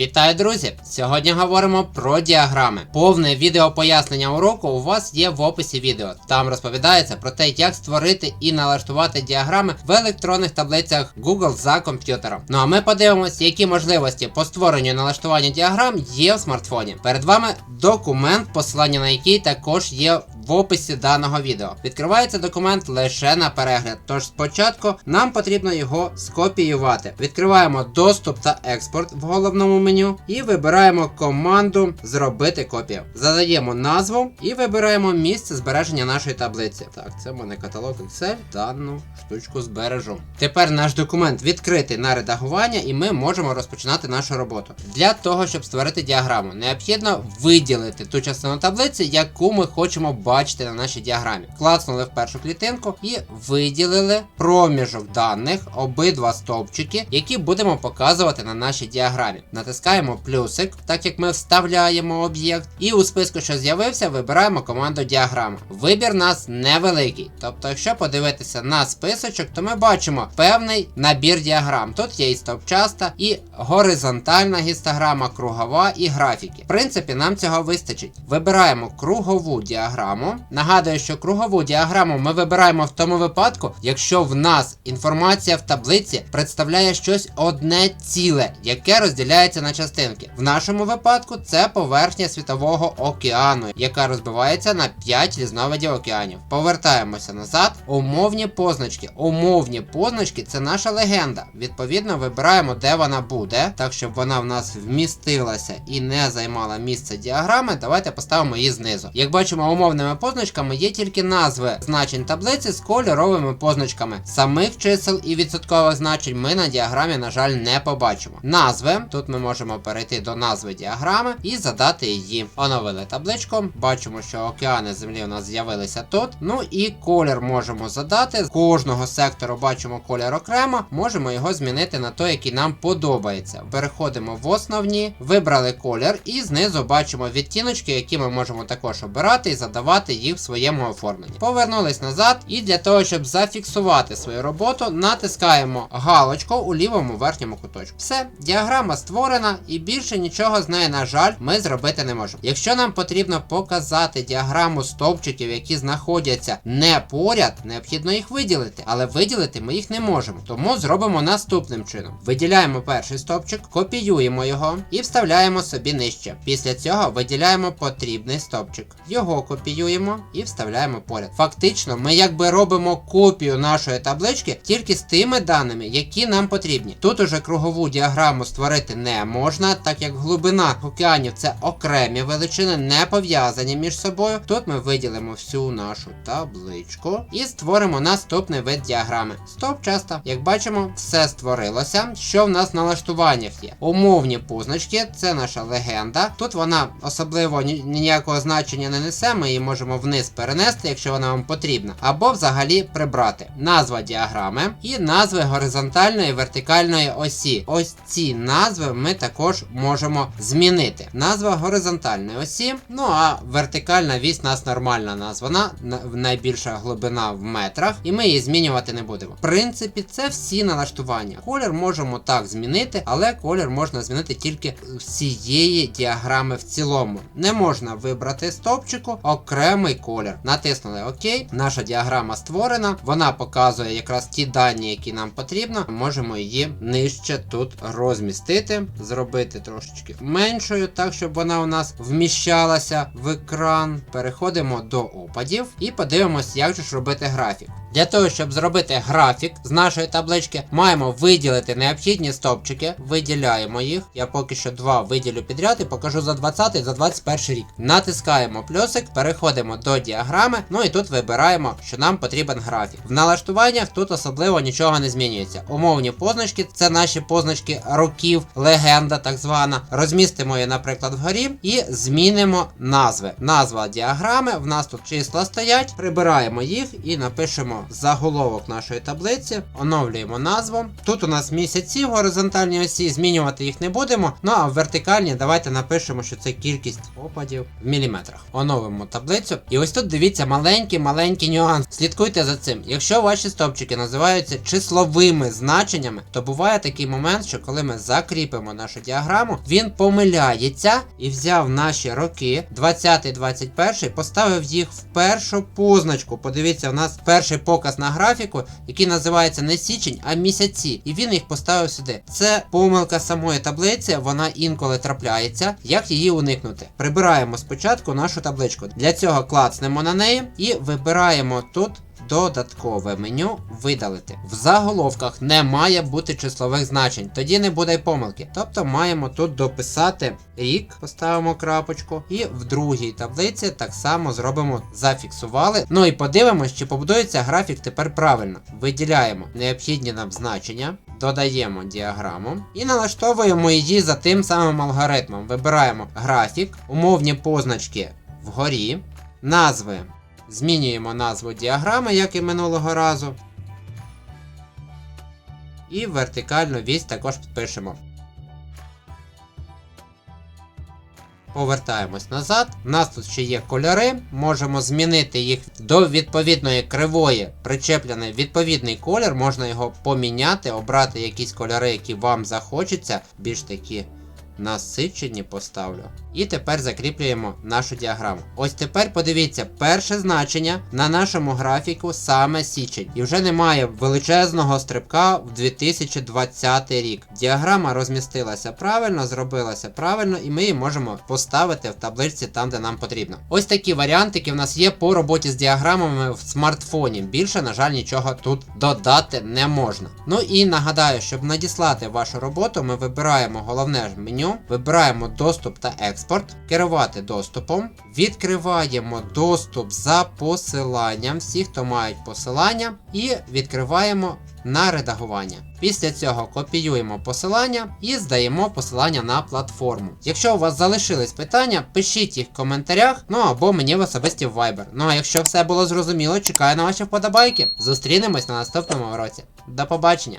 Вітаю, друзі! Сьогодні говоримо про діаграми. Повне відео пояснення уроку у вас є в описі відео. Там розповідається про те, як створити і налаштувати діаграми в електронних таблицях Google за комп'ютером. Ну а ми подивимось, які можливості по створенню і налаштуванню діаграм є в смартфоні. Перед вами документ, посилання на який також є в описі даного відео. Відкривається документ лише на перегляд. Тож спочатку нам потрібно його скопіювати. Відкриваємо доступ та експорт в головному меню і вибираємо команду Зробити копію. Задаємо назву і вибираємо місце збереження нашої таблиці. Так, це мене каталог Excel. Дану штучку збережу. Тепер наш документ відкритий на редагування, і ми можемо розпочинати нашу роботу. Для того, щоб створити діаграму, необхідно виділити ту частину таблиці, яку ми хочемо бачити на нашій діаграмі. Клацнули в першу клітинку і виділили проміжок даних, обидва стовпчики, які будемо показувати на нашій діаграмі. Натискаємо плюсик, так як ми вставляємо об'єкт, і у списку, що з'явився, вибираємо команду діаграма. Вибір нас невеликий. Тобто, якщо подивитися на списочок, то ми бачимо певний набір діаграм. Тут є і стовпчаста, і горизонтальна гістограма, кругова і графіки. В принципі, нам цього вистачить. Вибираємо кругову діаграму. Нагадую, що кругову діаграму ми вибираємо в тому випадку, якщо в нас інформація в таблиці представляє щось одне ціле, яке розділяється на частинки. В нашому випадку це поверхня світового океану, яка розбивається на 5 різновидів океанів. Повертаємося назад. Умовні позначки. Умовні позначки це наша легенда. Відповідно, вибираємо, де вона буде, так щоб вона в нас вмістилася і не займала місце діаграми. Давайте поставимо її знизу. Як бачимо, умовними позначками є тільки назви значень таблиці з кольоровими позначками. Самих чисел і відсоткових значень ми на діаграмі, на жаль, не побачимо. Назви. Тут ми можемо перейти до назви діаграми і задати її. Оновили табличку. Бачимо, що океани землі у нас з'явилися тут. Ну і колір можемо задати. З кожного сектору бачимо колір окремо. Можемо його змінити на той, який нам подобається. Переходимо в основні, вибрали колір, і знизу бачимо відтіночки, які ми можемо також обирати і задавати їх в своєму оформленні. Повернулись назад, і для того, щоб зафіксувати свою роботу, натискаємо галочку у лівому верхньому куточку. Все, діаграма створена, і більше нічого з нею, на жаль, ми зробити не можемо. Якщо нам потрібно показати діаграму стовпчиків, які знаходяться не поряд, необхідно їх виділити, але виділити ми їх не можемо. Тому зробимо наступним чином: виділяємо перший стовпчик, копіюємо його і вставляємо собі нижче. Після цього виділяємо потрібний стовпчик. Його копіюємо і вставляємо поряд. Фактично, ми якби робимо копію нашої таблички тільки з тими даними, які нам потрібні. Тут уже кругову діаграму створити не можна, так як глибина океанів це окремі величини, не пов'язані між собою. Тут ми виділимо всю нашу табличку і створимо наступний вид діаграми. Стовпчаста. Як бачимо, все створилося. Що в нас в налаштуваннях є? Умовні позначки, це наша легенда. Тут вона особливо ні- ніякого значення не несе, ми її можемо вниз перенести, якщо вона вам потрібна, або взагалі прибрати. Назва діаграми і назви горизонтальної і вертикальної осі. Ось ці назви ми також можемо змінити. Назва горизонтальної осі, ну а вертикальна вісь нас нормальна названа, на- найбільша глибина в метрах, і ми її змінювати не будемо. В принципі, це всі налаштування. Колір можемо так змінити, але колір можна змінити тільки всієї діаграми в цілому. Не можна вибрати стовпчику окремий колір. Натиснули ОК. Наша діаграма створена. Вона показує якраз ті дані, які нам потрібно. Можемо її нижче тут розмістити, зробити трошечки меншою, так щоб вона у нас вміщалася в екран. Переходимо до опадів і подивимось, як же ж робити графік. Для того, щоб зробити графік з нашої таблички, маємо виділити необхідні стовпчики, виділяємо їх. Я поки що два виділю підряд і покажу за 20 і за 21 рік. Натискаємо плюсик, переходимо до діаграми, ну і тут вибираємо, що нам потрібен графік. В налаштуваннях тут особливо нічого не змінюється. Умовні позначки це наші позначки років, легенда так звана. Розмістимо її, наприклад, вгорі і змінимо назви. Назва діаграми. В нас тут числа стоять, прибираємо їх і напишемо заголовок нашої таблиці, оновлюємо назву. Тут у нас місяці в горизонтальній осі, змінювати їх не будемо. Ну а в вертикальній давайте напишемо, що це кількість опадів в міліметрах. Оновимо таблицю. І ось тут дивіться маленький маленький нюанс. Слідкуйте за цим. Якщо ваші стовпчики називаються числовими значеннями, то буває такий момент, що коли ми закріпимо нашу діаграму, він помиляється і взяв наші роки 20-21, поставив їх в першу позначку. Подивіться, у нас перший показ на графіку, який називається не січень, а місяці. І він їх поставив сюди. Це помилка самої таблиці, вона інколи трапляється. Як її уникнути? Прибираємо спочатку нашу табличку. Для цього клацнемо на неї і вибираємо тут. Додаткове меню видалити. В заголовках не має бути числових значень, тоді не буде й помилки. Тобто маємо тут дописати рік, поставимо крапочку, і в другій таблиці так само зробимо зафіксували. Ну і подивимось, чи побудується графік тепер правильно. Виділяємо необхідні нам значення. Додаємо діаграму і налаштовуємо її за тим самим алгоритмом. Вибираємо графік, умовні позначки вгорі, назви Змінюємо назву діаграми, як і минулого разу. І вертикальну вісь також підпишемо. Повертаємось назад. У нас тут ще є кольори. Можемо змінити їх до відповідної кривої, причеплений відповідний колір. Можна його поміняти, обрати якісь кольори, які вам захочеться, більш такі насичені поставлю. І тепер закріплюємо нашу діаграму. Ось тепер подивіться, перше значення на нашому графіку саме січень. І вже немає величезного стрибка в 2020 рік. Діаграма розмістилася правильно, зробилася правильно, і ми її можемо поставити в табличці там, де нам потрібно. Ось такі варіантики в нас є по роботі з діаграмами в смартфоні. Більше, на жаль, нічого тут додати не можна. Ну і нагадаю, щоб надіслати вашу роботу, ми вибираємо головне ж меню, вибираємо доступ та експорт, керувати доступом, відкриваємо доступ за посиланням, всі, хто мають посилання, і відкриваємо на редагування. Після цього копіюємо посилання і здаємо посилання на платформу. Якщо у вас залишились питання, пишіть їх в коментарях, ну або мені в особисті в Viber. Ну а якщо все було зрозуміло, чекаю на ваші вподобайки. Зустрінемось на наступному уроці. До побачення!